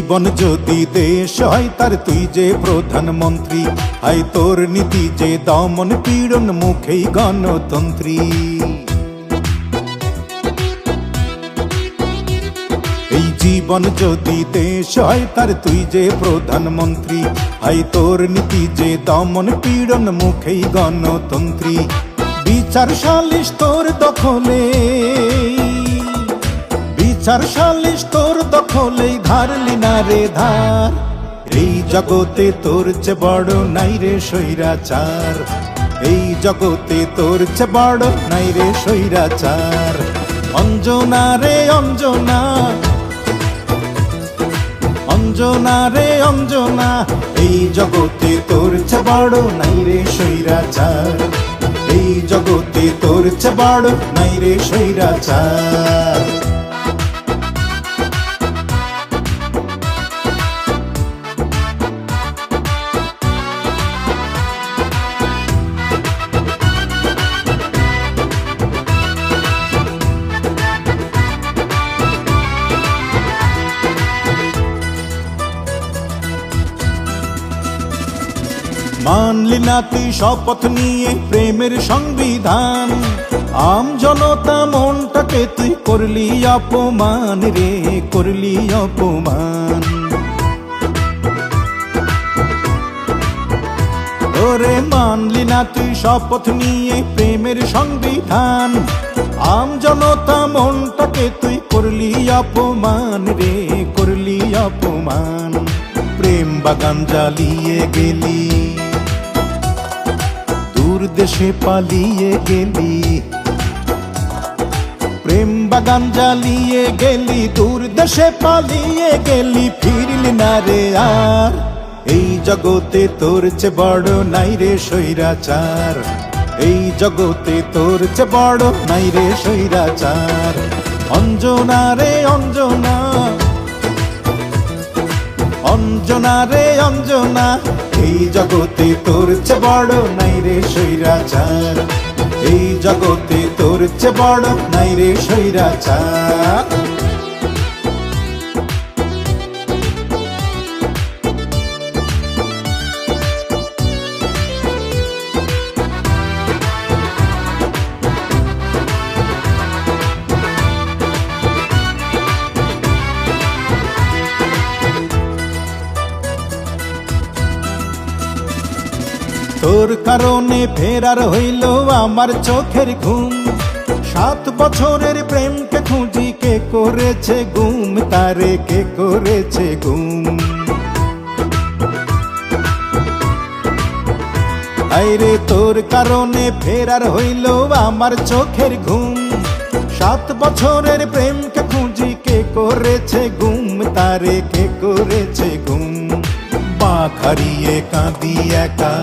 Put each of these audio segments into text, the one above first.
জীবন যদি দেশ হয়, তার তুই যে প্রধানমন্ত্রী। আই তোর নীতি যে দমন পীড়ন মুখেই গণতন্ত্রী। এই জীবন যদি দেশ হয়, তার তুই যে প্রধানমন্ত্রী। আই তোর নীতি যে দমন পীড়ন মুখেই গণতন্ত্রী। বিচার সালিশ তোর দখলে। বিচার সালিশ তোর দখলেই ধারলি না রে ধার। এই জগতে তোর চে বড় নাই রে সৈরাচার এই জগতে তোর চে বড় নাই রে সৈরাচার অঞ্জনা রে অঞ্জনা অঞ্জনা রে অঞ্জনা, এই জগতে তোর চে বড় নাই রে সৈরাচার এই জগতে তোর চে বড় নাই রে সৈরাচার মানলি না তুই শপথ নিয়ে প্রেমের সংবিধান। আম জনতা মনটাকে তুই করলি অপমান রে, করলি অপমান। ওরে মানলি না তুই শপথ নিয়ে প্রেমের সংবিধান। আম জনতা মনটাকে তুই করলি অপমান রে, করলি অপমান। প্রেম বাগান জ্বালিয়ে গেলি। দূর দেশে পালিয়ে গেলি। প্রেম বাগান জ্বালিয়ে গেলি দূর দেশে পালিয়ে গেলি, ফিরলি না রে আর। এই জগতে তোর চে বড় নাই রে সৈরাচার এই জগতে তোর চে বড় নাই রে সৈরাচার অঞ্জনা রে অঞ্জনা অঞ্জনা রে অঞ্জনা। এই জগতে তোর চে বড় নাই রে সৈরাচার এই জগতে তোর চে বড় নাই রে সৈরাচার তোর কারণে ফেরার হইল আমার চোখের ঘুম। সাত বছরের প্রেমকে খুঁজি কে করেছে গুম, তারে কে করেছে গুম? আইরে, তোর কারণে ফেরার হইল আমার চোখের ঘুম। সাত বছরের প্রেমকে খুঁজি কে করেছে গুম, তারে কে করেছে গুম? বাঁক খারিয়ে কাঁদি একা।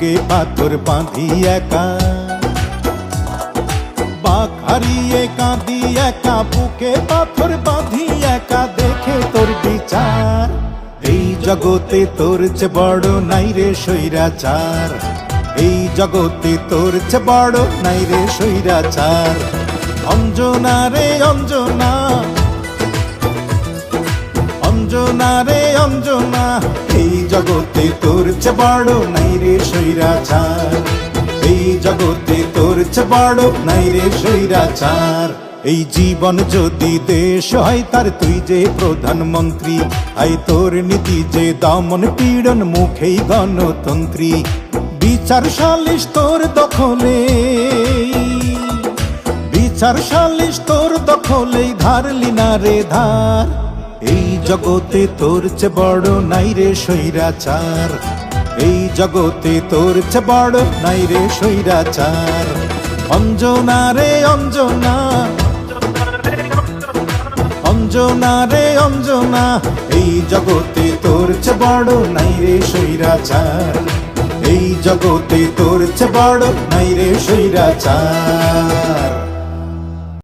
বুকে পাথর বাঁধি একা? বাঁক হারিয়ে কাঁদি একা, বুকে পাথর বাঁধি একা, দেখে তোর বিচার। এই জগতে তোর চে বড় নাই রে সৈরাচার এই জগতে তোর চে বড় নাই রে সৈরাচার অঞ্জনা রে অঞ্জনা অঞ্জনা রে অঞ্জনা, এই জগতে তোর চে বড় নাই রে সৈরাচার এই জগতে তোর চে বড় নাই রে সৈরাচার এই জীবন যদি দেশ হয় তার তুই যে প্রধানমন্ত্রী আই তোর নীতি যে দমন পীড়ন মুখেই গণতন্ত্রী। বিচার সালিশ তোর দখলে, বিচার সালিশ তোর দখলেই ধারলি না রে ধার। এই জগতে তোর চে বড় নাই রে সৈরাচার এই জগতে তোর চে বড় নাই রে সৈরাচার অঞ্জনা রে অঞ্জনা অঞ্জনা রে অঞ্জনা, এই জগতে তোর চে বড় নাই রে সৈরাচার এই জগতে তোর চে বড় নাই রে সৈরাচার